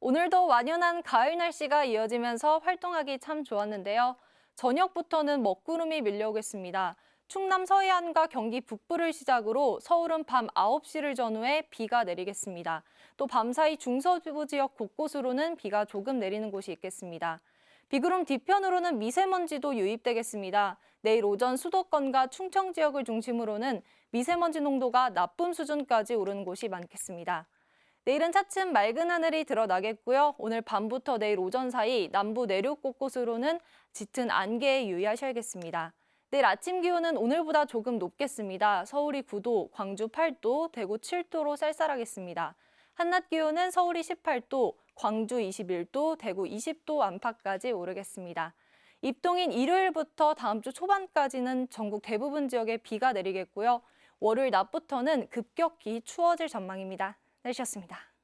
오늘도 완연한 가을 날씨가 이어지면서 활동하기 참 좋았는데요. 저녁부터는 먹구름이 밀려오겠습니다. 충남 서해안과 경기 북부를 시작으로 서울은 밤 9시를 전후해 비가 내리겠습니다. 또 밤사이 중서부 지역 곳곳으로는 비가 조금 내리는 곳이 있겠습니다. 비구름 뒤편으로는 미세먼지도 유입되겠습니다. 내일 오전 수도권과 충청 지역을 중심으로는 미세먼지 농도가 나쁨 수준까지 오르는 곳이 많겠습니다. 내일은 차츰 맑은 하늘이 드러나겠고요. 오늘 밤부터 내일 오전 사이 남부 내륙 곳곳으로는 짙은 안개에 유의하셔야겠습니다. 내일 아침 기온은 오늘보다 조금 높겠습니다. 서울이 9도, 광주 8도, 대구 7도로 쌀쌀하겠습니다. 한낮 기온은 서울이 18도, 광주 21도, 대구 20도 안팎까지 오르겠습니다. 입동인 일요일부터 다음 주 초반까지는 전국 대부분 지역에 비가 내리겠고요. 월요일 낮부터는 급격히 추워질 전망입니다. 날씨였습니다.